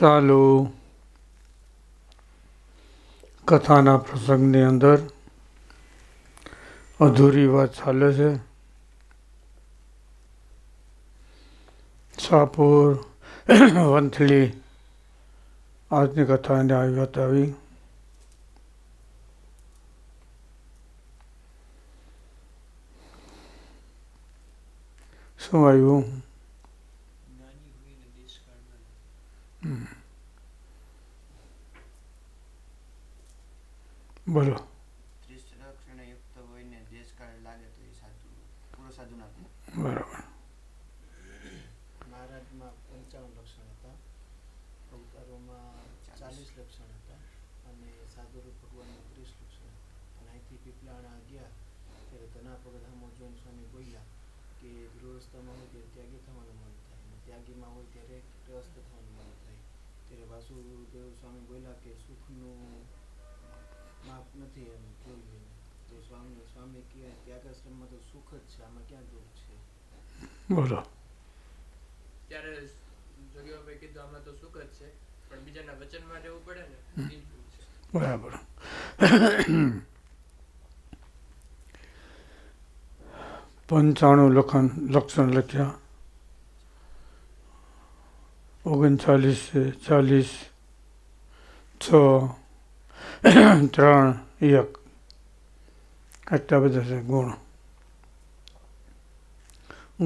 ચાલો કથાના પ્રસંગની અંદર અધૂરી વાત ચાલે છે. સાપુર, વંથલી આજની કથાને આવી વાત આવી. શું આવ્યું જ્ઞાની હોય ને દેશકાળમાં બોલો ત્રિસરક્ષણયુક્ત હોય ને દેશકાળ લાગે તો એ સાચું પૂરો સાધુ ના બરાબર. મહારાજમાં પંચાવન લક્ષણ હતા. અવતારોમાં ચાલીસ લક્ષણ હતા અને સાધુરૂપ ભગવાનના ત્રીસ લક્ષણ હતા. અને અહીંથી પીપલાણા ગયા ત્યારે ધના પગધામો જોઈને સ્વામી બોલ્યા કે ગૃહસ્થમાં હોય ત્યારે ત્યાગી થવાનું મન થાય અને ત્યાગીમાં હોય ત્યારે ગ્રસ્ત થવાનું મન થાય. ત્યારે વાસુદેવ સ્વામી બોલ્યા કે સુખનું માપ નથી એમ કોઈ. તો સ્વામી સ્વામી કહે ત્યાગાશ્રમમાં તો સુખ જ છે આમાં ક્યાં દુઃખ છે? બોલો. ત્યારે જોગીબાબાએ કીધું આમાં તો સુખ જ છે પણ બીજાના વચનમાં રહેવું પડે ને બરાબર. પંચાણું લખન લક્ષણ લખ્યા. ઓગણચાલીસ ચાલીસ છ. ત્રણ, એક. આટલા બધા છે ગુણ.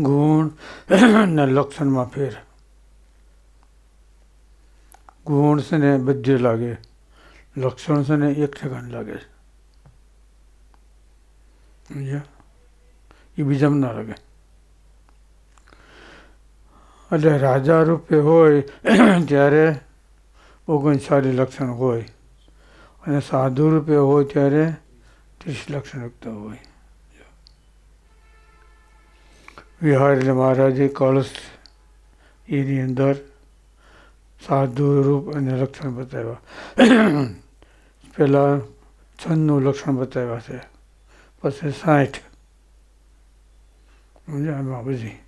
ગુણ ના લક્ષણમાં ફેર. ગુણ છે ને બધે લાગે. લક્ષણ છે ને એક ઠેકાણ લાગે છે. એ બીજામાં ના લાગે. એટલે રાજા રૂપે હોય ત્યારે ઓગણચાલીસ લક્ષણ હોય. અને સાધુ રૂપે હોય ત્યારે ત્રીસ લક્ષણ યુક્ત હોય. વિહાર એટલે મહારાજે કળશ એની અંદર સાધુ રૂપ અને લક્ષણ બતાવ્યા. પહેલાં છંદનું લક્ષણ બતાવ્યા છે, પછી સાઠ. સમજ્યા એમાં બધી?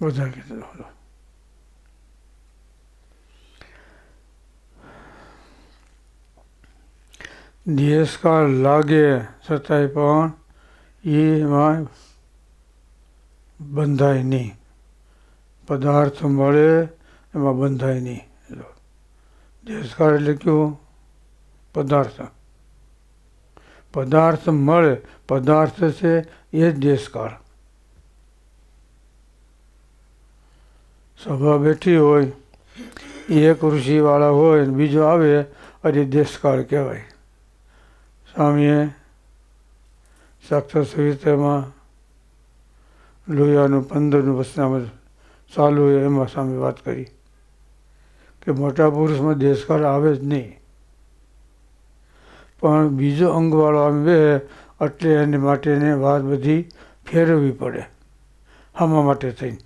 બધા કીધું દેશકાળ લાગે છતાંય પણ એમાં બંધાય નહીં. પદાર્થ મળે, એમાં બંધાય નહીં. દેશકાળ એટલે કયું? પદાર્થ. પદાર્થ મળે, પદાર્થ છે એ જ દેશકાળ. સભા બેઠી હોય, એક ઋષિવાળા હોય બીજો આવે, અરે દેશકાળ કહેવાય. સ્વામીએ સાક્ષાત સંહિતામાં લોહિયાનું પંદરનું વસનામાં ચાલુ એમાં સામે વાત કરી કે મોટા પુરુષમાં દેશકાળ આવે જ નહીં. પણ બીજો અંગવાળો બે એટલે માટે માટેને વાત બધી ફેરવવી પડે. હામા માટે થઈને.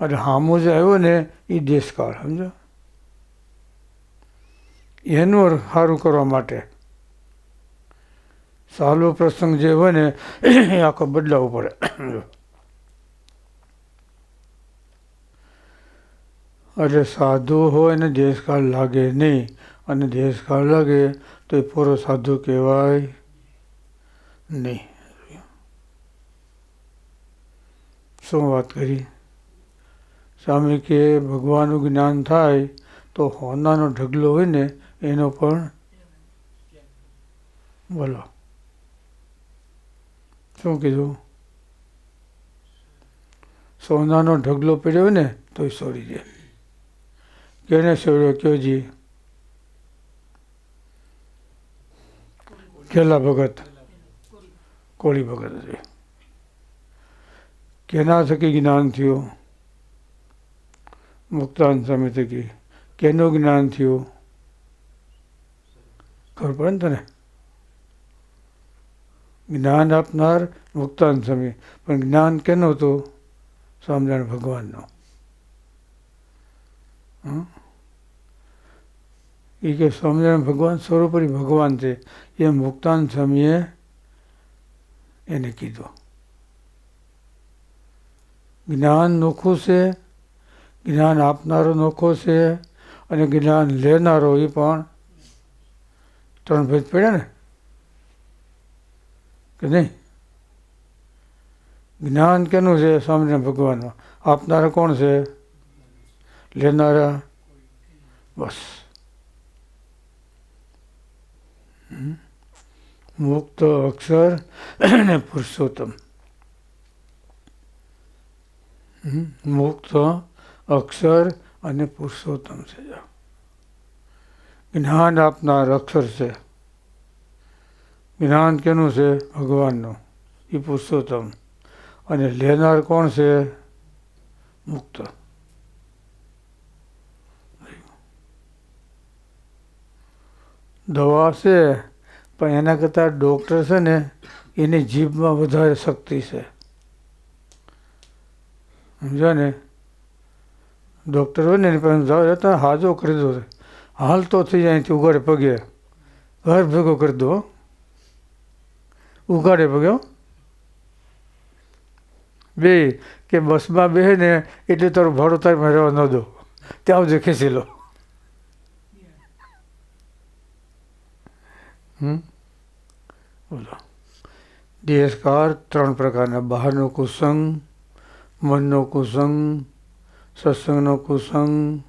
અને હામો જે આવ્યો ને એ દેશકાળ, સમજો? એનું સારું કરવા માટે. સાલો પ્રસંગ જે હોય ને, એ આખો બદલાવવો પડે. એટલે સાધુ હોય ને દેશકાળ લાગે નહીં, અને દેશકાળ લાગે તો એ પૂરો સાધુ કહેવાય નહીં. શું વાત કરી? સ્વામી કે ભગવાનનું જ્ઞાન થાય તો હોનાનો ઢગલો હોય ને એનો પણ બોલો. શું કીધું? સોનાનો ઢગલો પડ્યો ને તો છોડી દે. કેને છોડ્યો કયો જી? કેલા ભગત? કોળી ભગત છે કેના થકી જ્ઞાન થયું? મુક્તાન સ્વામી થકી. કેનું જ્ઞાન થયું? ખબર પડે ને તને? જ્ઞાન આપનાર મુક્તાન સ્વામી. પણ જ્ઞાન કેનું હતું? સ્વામિનારાયણ ભગવાનનું? એ કે સ્વામિનારાયણ ભગવાન સ્વરૂપરી ભગવાન છે. એ મુક્તાન સ્વામીએ એને કીધું. જ્ઞાન નોખું છે, જ્ઞાન આપનારો નોખો છે, અને જ્ઞાન લેનારો એ પણ ત્રણ ભેદ પડ્યા ને? કે નહીં? જ્ઞાન કેનું છે સ્વામિનારાયણ ભગવાનમાં આપનારા કોણ છે? લેનારા? બસ. મુક્ત અક્ષર અને પુરુષોત્તમ. મુક્ત અક્ષર અને પુરુષોત્તમ છે. જો. જ્ઞાન આપનાર અક્ષર છે. જ્ઞાન કેનું છે? ભગવાનનું. એ પુરુષોત્તમ. અને લેનાર કોણ છે? મુક્ત. દવા છે, પણ એના કરતાં ડૉક્ટર છે ને, એની જીભમાં વધારે શક્તિ છે. સમજો ને? ડૉક્ટર હોય ને, એની પાસે હાજો કરી દો. હાલતો થઈ જાય અહીંથી ઉગાડે પગે. ઘર ભેગો કરી દો. ઉગાડે પગ્યો બે, કે બસમાં બેહે ને એટલે તારો ભાડો તારે રહેવા ન દો. ત્યાં જ ખેંચી લો. બોલો. દેહકાર ત્રણ પ્રકારના. બહારનો કુસંગ, મનનો કુસંગ, સત્સંગનો કુસંગ.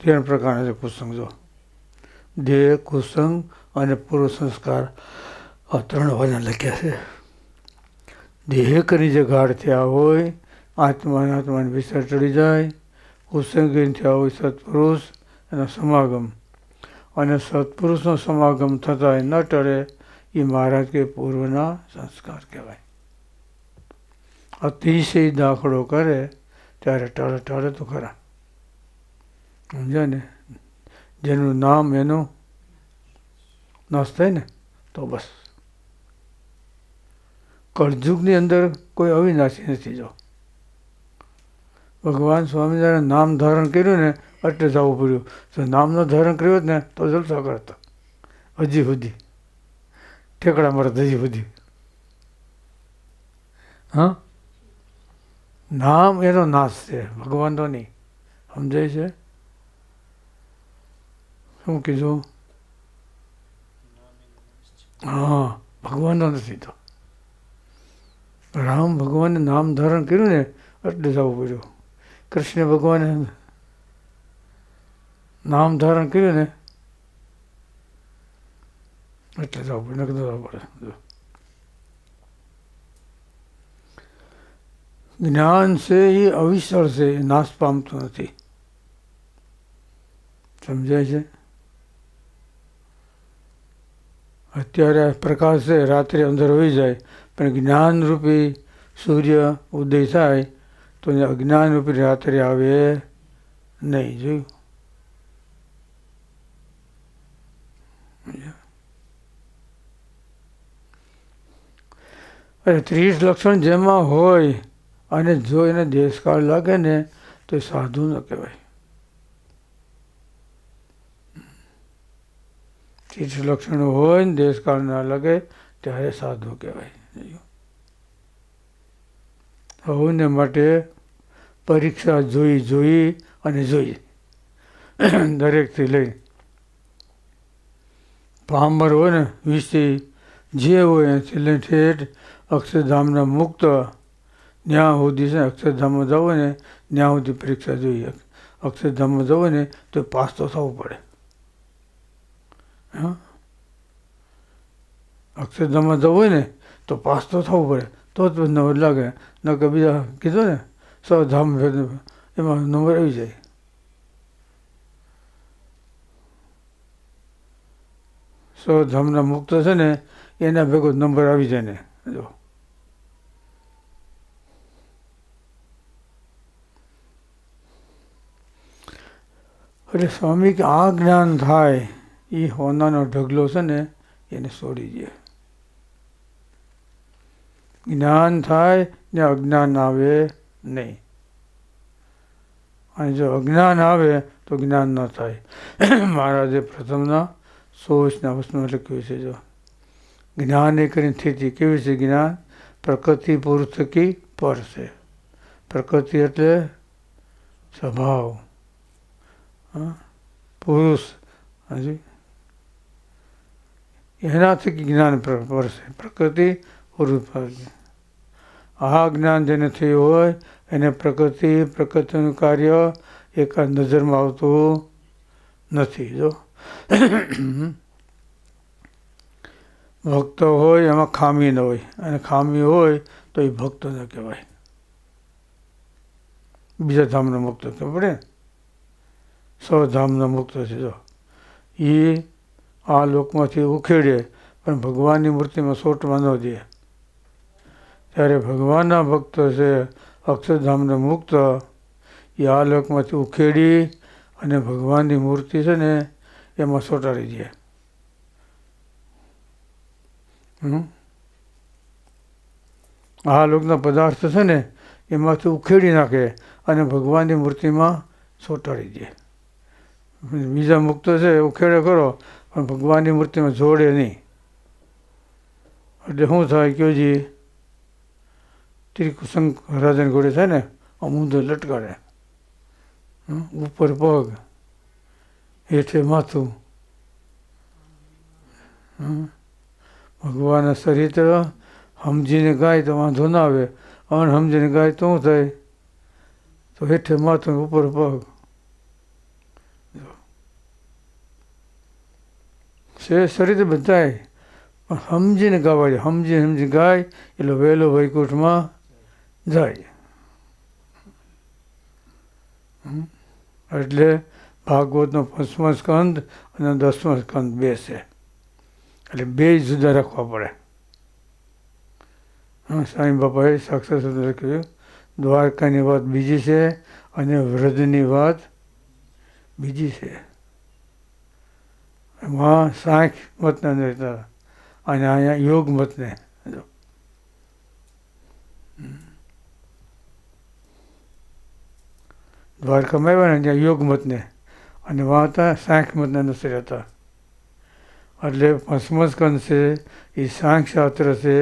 ત્રણ પ્રકારના છે કુસંગ જો. ધ્યેય, કુસંગ અને પૂર્વ સંસ્કાર. આ ત્રણ વાના લખ્યા છે. દેહ કરી જે ગાઢ થયા હોય આત્મા આત્માને વિસર ચડી જાય. કુસંગીન થયા હોય સત્પુરુષ એનો સમાગમ. અને સત્પુરુષનો સમાગમ થતાં ન ટળે, એ મહારાજ કે પૂર્વના સંસ્કાર કહેવાય. અતિશય દાખલો કરે ત્યારે ટળે ટળે તો ખરા. સમજ્યા ને? જેનું નામ એનું નાશ થાય ને, તો બસ. કળજુગની અંદર કોઈ અવિનાશી નથી જો. ભગવાન સ્વામિનારાયણ નામ ધારણ કર્યું ને, એટલે જવું પડ્યું જો નામનું ધારણ કર્યું હોત ને, તો જલસા કરતા. હજી સુધી. ઠેકડા મારત હજી સુધી. હા? નામ એનો નાશ છે, ભગવાનનો નહીં. સમજાય છે? શું કીધું? હા, ભગવાનનો નથી તો. રામ ભગવાને નામ ધારણ કર્યું ને, એટલે જવું પડ્યું. કૃષ્ણ ભગવાને નામ ધારણ કર્યું ને, એટલે જવું પડે નકર જવું પડે. જ્ઞાન છે એ અવિસર છે, એ નાશ પામતું નથી. સમજાય છે? અત્યારે પ્રકાશ છે, રાત્રે અંદર હોઈ જાય, પણ જ્ઞાનરૂપી સૂર્ય ઉદય થાય, તો અજ્ઞાનરૂપી રાત્રે આવે નહીં, જોયું? અરે ત્રીસ લક્ષણ જેમાં હોય અને જો એને દેશકાળ લાગે ને, તો સાધુ ન કહેવાય. તીર્થ લક્ષણો હોય ને દેશકાળ ના લાગે, ત્યારે સાધુ કહેવાય. હવને માટે પરીક્ષા જોઈ જોઈ અને જોઈ દરેકથી લઈ. પામર હોય ને, વીસથી જે હોય એથી લઈને ઠેઠ અક્ષરધામના મુક્ત ત્યાં સુધી છે, અક્ષરધામમાં જવું હોય ને ત્યાં સુધી પરીક્ષા જોઈએ. અક્ષરધામમાં જવું હોય ને, તો પાસ તો થવું પડે. હા? અક્ષરધામમાં જવું હોય ને, તો પાસ તો થવું પડે. તો જ નંબર લાગે. ન કે બીજા કીધું ને સો એમાં નંબર આવી જાય. સો મુક્ત છે ને, એના ભેગો નંબર આવી જાય ને. જો. એટલે સ્વામી કે આ જ્ઞાન થાય, એ હોનાનો ઢગલો છે ને, એને છોડી દે. જ્ઞાન થાય ને અજ્ઞાન આવે નહીં. અને જો અજ્ઞાન આવે તો જ્ઞાન ન થાય. મહારાજે પ્રથમના સોચના વસ્તુમાં લખ્યું છે જો, જ્ઞાન એ કરીને સ્થિતિ કેવી છે જ્ઞાન? પ્રકૃતિ પુરુષ થકી પર છે. પ્રકૃતિ એટલે સ્વભાવ? પુરુષ, હજી. એનાથી જ્ઞાન પડશે પ્રકૃતિ પુરુષ પડશે આ જ્ઞાન જેને થયું હોય, એને પ્રકૃતિ, પ્રકૃતિનું કાર્ય એક નજરમાં આવતું નથી, જો. ભક્ત હોય, એમાં ખામી ન હોય. અને ખામી હોય, તો એ ભક્ત ન કહેવાય. બીજા ધામનો મુક્ત ખબર પડે સ્વધામનો મુક્ત છે, જો. એ આ લોકમાંથી ઉખેડે, પણ ભગવાનની મૂર્તિમાં સોટમાં ન દે. ત્યારે ભગવાનના ભક્ત છે, અક્ષરધામનો મુક્ત. એ આ લોકમાંથી ઉખેડી અને ભગવાનની મૂર્તિ છે ને, એમાં સોટાડી દે? આ લોકના પદાર્થ છે ને, એમાંથી ઉખેડી નાખે અને ભગવાનની મૂર્તિમાં સોટાડી દે. બીજા મુક્ત છે ઉખેડે કરો પણ ભગવાનની મૂર્તિમાં જોડે નહીં. એટલે શું થાય કયો જી? ત્રિકુસંગ રાજન ઘોડે થાય ને ઊંધો લટકાડે? ઉપર પગ, હેઠે માથું? ભગવાનના ચરિત્ર સમજીને ગાય તો વાંધો ના આવે. અણસમજીને ગાય તો શું થાય? તો હેઠે માથું ઉપર પગ. છે ચરિત્ર બધાય પણ સમજીને ગાવા જાય સમજી સમજી ગાય એટલે વહેલો વૈકુંઠમાં જાય? એટલે ભાગવતનો પાંચમો સ્કંદ અને દસમો સ્કંદ બે છે એટલે બે જુદા રાખવા પડે સાંઈ બાપાએ સાક્ષાત લખ્યું દ્વારકાની વાત બીજી છે અને વ્રજની વાત બીજી છે એમાં સાંખ મતને રહેતા અને અહીંયા યોગ મતને જો. દ્વારકામાં આવ્યા ને ત્યાં યોગ મતને અને વાં હતા સાંખ મતને નથી રહેતા એટલે પાંચમો સ્કંદ છે એ સાંખ શાસ્ત્ર છે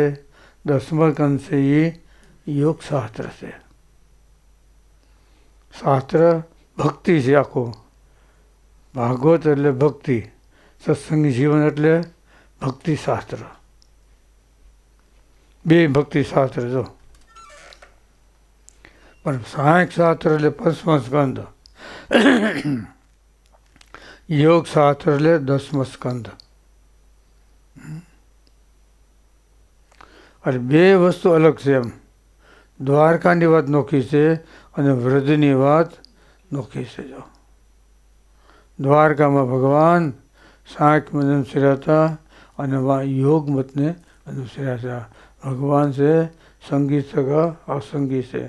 દસમો સ્કંદ છે એ યોગ શાસ્ત્ર છે શાસ્ત્ર ભક્તિ છે આખું ભાગવત એટલે ભક્તિ સત્સંગી જીવન એટલે ભક્તિશાસ્ત્ર બે ભક્તિશાસ્ત્ર જો. પણ સહાયક શાસ્ત્ર એટલે પંચમ સ્કંદ યોગ શાસ્ત્ર એટલે દસમ સ્કંદ અને બે વસ્તુ અલગ છે એમ. દ્વારકાની વાત નોખી છે અને વ્રજની વાત નોખી છે જો. દ્વારકામાં ભગવાન સાંખ મત અનુસર્યા અને યોગ મતને અનુસર્યા હતા. ભગવાન છે, સંગીત સગા અસંગી છે.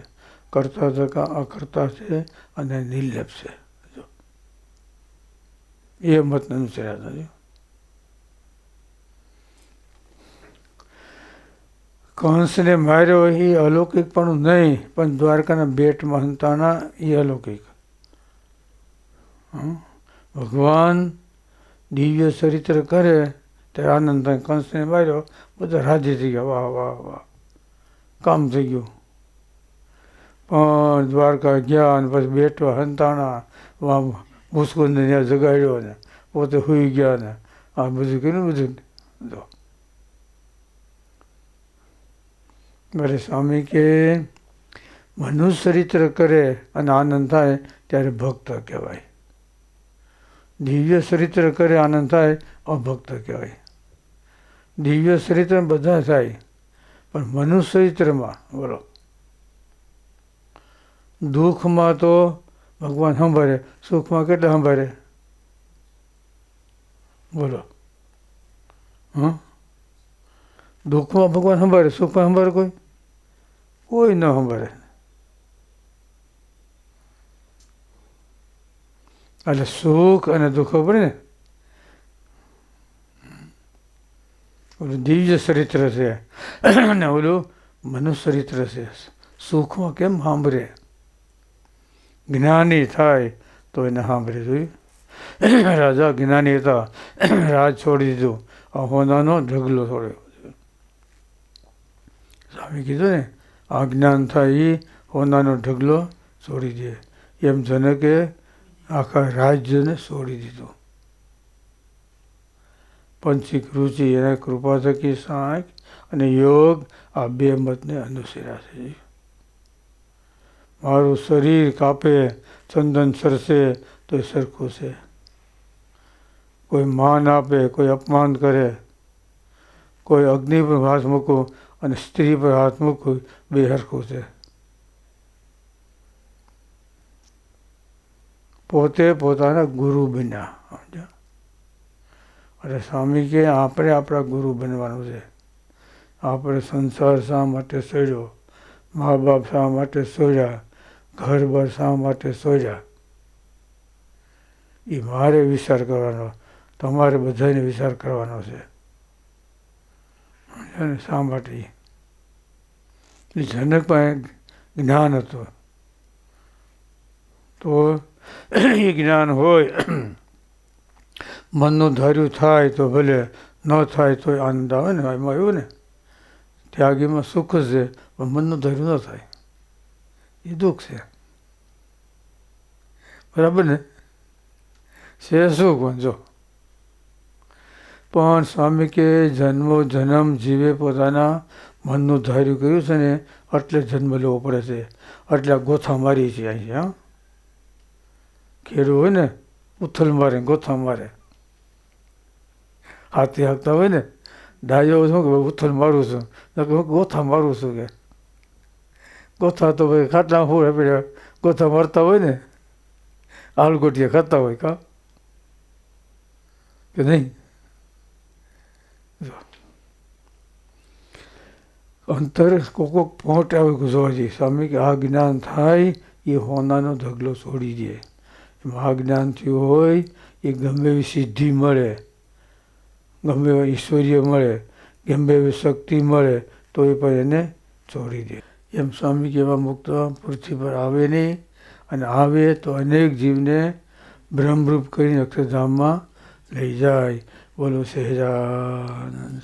કરતા સગા અકર્તા છે અને નિર્લેપ છે. એ મતને અનુસર્યા હતા કંસને માર્યો એ અલૌકિક પણ નહીં, પણ દ્વારકાના બેટમાં હંતાના એ અલૌકિક. ભગવાન દિવ્ય ચરિત્ર કરે, ત્યારે આનંદ થાય. કંસને માર્યો, બધા રાજી થઈ ગયા. વાહ વાહ વાહ. કામ થઈ ગયું. પણ દ્વારકા ગયા અને પછી બેઠવા હંતાણા વાહ મુસ્કુંદને ત્યાં જગાડ્યો ને પોતે સુઈ ગયા ને આ બધું કર્યું, બધું. જો. મારે સ્વામી કે, મનુષ્ય ચરિત્ર કરે અને આનંદ થાય, ત્યારે ભક્ત કહેવાય. દિવ્ય ચરિત્ર કરે આનંદ થાય, અભક્ત કહેવાય. દિવ્ય ચરિત્ર બધા થાય, પણ મનુષ્ય ચરિત્રમાં બોલો. દુઃખમાં તો ભગવાન સંભાળે, સુખમાં કેટલા સંભાળે? બોલો. હં દુઃખમાં ભગવાન સંભાળે, સુખમાં સંભાળે કોઈ? કોઈ ન સંભાળે. એટલે સુખ અને દુઃખ પડે ઓલું દિવ્ય ચરિત્ર છે અને ઓલું મનુષ્ય ચરિત્ર છે સુખમાં કેમ સાંભળે જ્ઞાની થાય તો એને સાંભળે જોયું રાજા જ્ઞાની હતા રાજ છોડી દીધું આ હોનાનો ઢગલો છોડ્યો સ્વામી કીધું ને આ જ્ઞાન થાય એ હોનાનો ઢગલો છોડી દે એમ જનકે આખા રાજ્યને છોડી દીધું. પંચિક રુચિ એના કૃપા થકી સાંખ અને યોગ આ બે મતને અનુસર્યા છે. મારું શરીર કાપે, ચંદન સરસે, તો સરખું છે. કોઈ માન આપે, કોઈ અપમાન કરે, કોઈ અગ્નિ પર હાથ મૂકું અને સ્ત્રી પર હાથ મૂકું, બે હરખું છે. પોતે પોતાના ગુરુ બન્યા? એટલે સ્વામી કે આપણે આપણા ગુરુ બનવાનું છે. આપણે સંસાર શા માટે સોજો મા બાપ શા માટે સોજા ઘર બાર શા માટે સોજા એ મારે વિચાર કરવાનો. તમારે બધાને વિચાર કરવાનો છે. સમજ્યા ને? શા માટે? જનક પાસે જ્ઞાન હતું. તો એ જ્ઞાન હોય, મનનું ધાર્યું થાય તો ભલે, ન થાય તો આનંદ આવે ને, એમાં એવું ને. ત્યાગીમાં સુખ છે, પણ મનનું ધાર્યું ન થાય. એ દુઃખ છે. બરાબર ને? છે સુખ વાંચો પણ સ્વામી કે જન્મો, જન્મ જીવે પોતાના મનનું ધાર્યું કર્યું છે ને, એટલે જન્મ લેવો પડે છે. એટલે ગોથા મારી છે અહીં, હા. ખેડૂ હોય ને, ઉથલ મારે, ગોથા મારે. હાથી હાંકતા હોય ને, ડાયો શું કે ઉથલ મારું છું. હું ગોથા મારું છું કે. ગોથા તો ભાઈ ખાટલા હું આપણે ગોથા મારતા હોય ને આલગોટિયા ખાતા હોય કા? કે નહીં. અંતર કોક કોક પહોંચ આવે જોવા સ્વામી કે આ જ્ઞાન થાય, એ હોનાનો ઢગલો છોડી દે. જ્ઞાન થયું હોય, એ ગમે એવી સિદ્ધિ મળે, ગમે એવા ઈશ્વર્ય મળે, ગમે એવી શક્તિ મળે, તો એ પણ એને છોડી દે. એમ સ્વામી કેવા મુક્ત પૃથ્વી પર આવે નહીં અને આવે તો અનેક જીવને બ્રહ્મરૂપ કરીને અક્ષરધામમાં લઈ જાય. બોલો સહેજાનંદ